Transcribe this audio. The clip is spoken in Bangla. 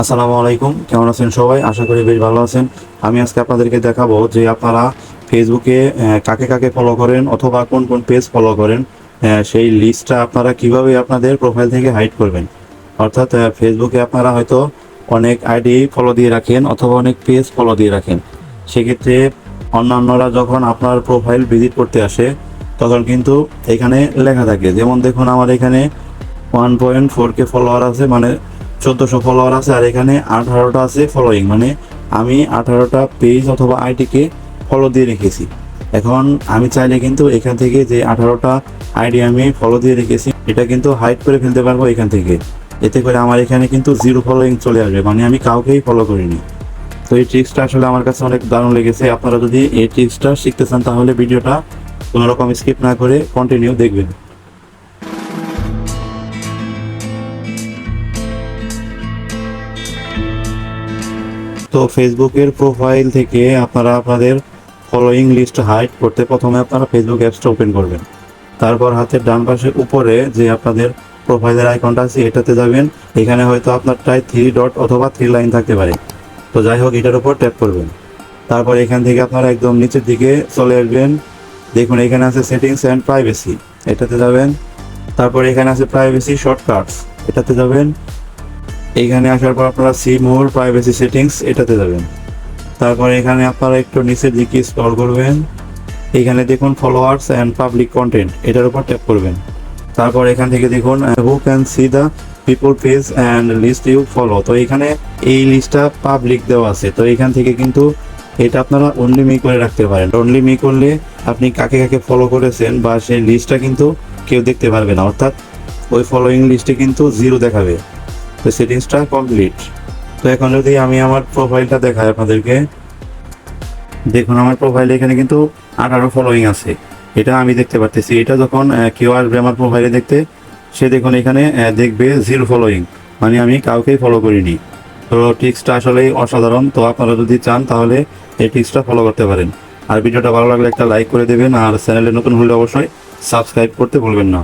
আসসালামু আলাইকুম, কেমন আছেন সবাই? আশা করি বেশ ভালো আছেন। আমি আজকে আপনাদেরকে দেখাবো যে আপনারা ফেসবুকে কাকে কাকে ফলো করেন অথবা কোন কোন পেজ ফলো করেন সেই লিস্টটা আপনারা কীভাবে আপনাদের প্রোফাইল থেকে হাইড করবেন। অর্থাৎ ফেসবুকে আপনারা হয়তো অনেক আইডি ফলো দিয়ে রাখেন অথবা অনেক পেজ ফলো দিয়ে রাখেন। সেক্ষেত্রে অন্যান্যরা যখন আপনার প্রোফাইল ভিজিট করতে আসে, তখন কিন্তু এখানে লেখা থাকে। যেমন দেখুন, আমার এখানে one point four K follower আছে মানে চোদ্দোশো ফলোয়ার আছে আর এখানে আঠারোটা আছে ফলোয়িং মানে আমি আঠারোটা পেজ অথবা আইডিকে ফলো দিয়ে রেখেছি। এখন আমি চাইলে কিন্তু এখান থেকে যে আঠারোটা আইডি আমি ফলো দিয়ে রেখেছি, এটা কিন্তু হাইড করে ফেলতে পারব এখান থেকে। এতে করে আমার এখানে কিন্তু জিরো ফলোয়িং চলে আসবে মানে আমি কাউকেই ফলো করিনি। তো এই ট্রিক্সটা আসলে আমার কাছে অনেক দারুণ লেগেছে। আপনারা যদি এই ট্রিক্সটা শিখতে চান তাহলে ভিডিওটা কোনো রকম স্কিপ না করে কন্টিনিউ দেখবেন। তো ফেসবুকের প্রোফাইল থেকে আপনারা আপনাদের ফলোয়িং লিস্ট হাইড করতে প্রথমে আপনারা ফেসবুক অ্যাপসটা ওপেন করবেন। তারপর হাতের ডান পাশে উপরে যে আপনাদের প্রোফাইলের আইকনটা আছে, এটাতে যাবেন। এখানে হয়তো আপনারটায় থ্রি ডট অথবা থ্রি লাইন থাকতে পারে। তো যাই হোক, এটার উপর ট্যাপ করবেন। তারপর এখান থেকে আপনারা একদম নিচের দিকে চলে আসবেন। দেখুন, এখানে আছে সেটিংস অ্যান্ড প্রাইভেসি এটাতে যাবেন। তারপর এখানে আছে প্রাইভেসি শর্টকাটস এটাতে যাবেন। এইখানে আসার পর আপনারা সি মোর প্রাইভেসি সেটিংস এটাতে যাবেন। তারপর এখানে আপনারা একটু নিচের দিকে স্ক্রল করবেন। এখানে দেখুন ফলোয়ার্স অ্যান্ড পাবলিক কন্টেন্ট এটার উপর ট্যাপ করবেন। তারপর এখান থেকে দেখুন who can see the people page and list you follow তো এখানে এই লিস্টটা পাবলিক দেওয়া আছে। তো এখান থেকে কিন্তু এটা আপনারা অনলি মি করে রাখতে পারেন। অনলি মি করলে আপনি কাকে কাকে ফলো করেছেন বা সেই লিস্টটা কিন্তু কেউ দেখতে পারবে না। অর্থাৎ ওই ফলোয়িং লিস্টে কিন্তু জিরো দেখাবে। তো সেটিংসটা কমপ্লিট তো এখন যদি আমি আমার প্রোফাইলটা দেখাই আপনাদেরকে, দেখুন আমার প্রোফাইলে এখানে কিন্তু আঠারো ফলোয়িং আছে। এটা আমি দেখতে পারতেছি। এটা যখন কেউ আসবে আমার প্রোফাইলে দেখতে, সে দেখুন এখানে দেখবে জিরো ফলোয়িং মানে আমি কাউকেই ফলো করিনি। তো টিক্সটা আসলেই অসাধারণ। তো আপনারা যদি চান তাহলে এই টিক্সটা ফলো করতে পারেন। আর ভিডিওটা ভালো লাগলে একটা লাইক করে দেবেন। আর চ্যানেলে নতুন হলে অবশ্যই সাবস্ক্রাইব করতে ভুলবেন না।